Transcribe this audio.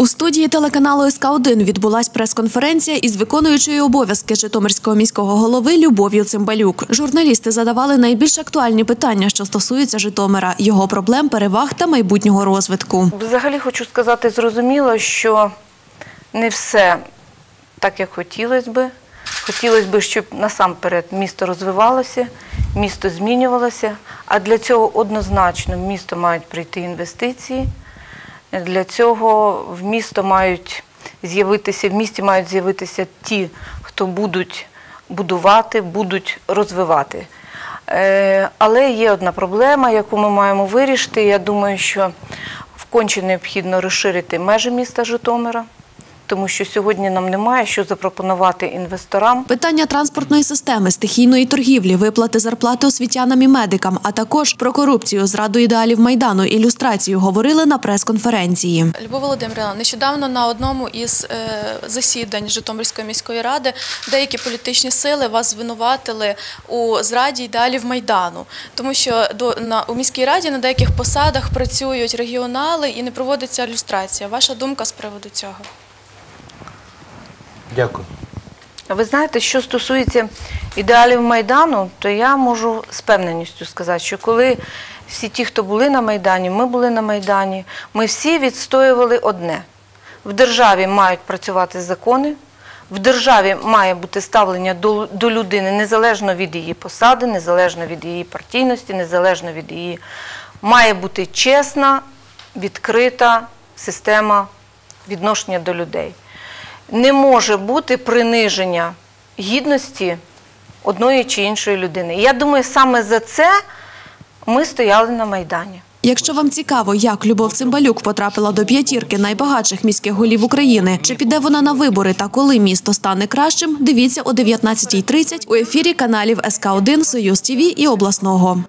У студії телеканалу СК 1 відбулась прес-конференція із виконуючою обов'язки Житомирського міського голови Любов'ю Цимбалюк. Журналісти задавали найбільш актуальні питання, що стосуються Житомира, його проблем, переваг та майбутнього розвитку. Взагалі хочу сказати зрозуміло, що не все так, як хотілося би. Хотілося б, щоб насамперед місто розвивалося, місто змінювалося, а для цього однозначно місто мають прийти інвестиції. Для цього в місто мають з'явитися, в місті мають з'явитися ті, хто будуть будувати, будуть розвивати. Е, Але є одна проблема, яку ми маємо вирішити. Я думаю, що вконче необхідно розширити межі міста Житомира, тому що сьогодні нам немає що запропонувати інвесторам. Питання транспортної системи, стихійної торгівлі, виплати зарплати освітянам і медикам, а також про корупцію, зраду ідеалів майдану, ілюстрацію говорили на прес-конференції. Любов Володимирівна, нещодавно на одному із е, засідань Житомирської міської ради деякі політичні сили вас звинуватили у зраді ідеалів майдану, тому що до на у міській раді на деяких посадах працюють регіонали і не проводиться ілюстрація. Ваша думка з приводу цього? Дякую. Ви знаєте, що стосується ідеалів Майдану, то я можу з певненістю сказати, що коли всі ті, хто були на Майдані, ми були на Майдані, ми всі відстоювали одне: в державі мають працювати закони, в державі має бути ставлення до, до людини незалежно від її посади, незалежно від її партійності, незалежно від її. Має бути чесна, відкрита система відношення до людей не може бути приниження гідності одної чи іншої людини. Я думаю, саме за це ми стояли на Майдані. Якщо вам цікаво, як Любов Цимбалюк потрапила до п'ятірки найбагатших міських голів України, чи піде вона на вибори та коли місто стане кращим, дивіться о 19.30 у ефірі каналів СК 1 Союз ТІВІ і обласного.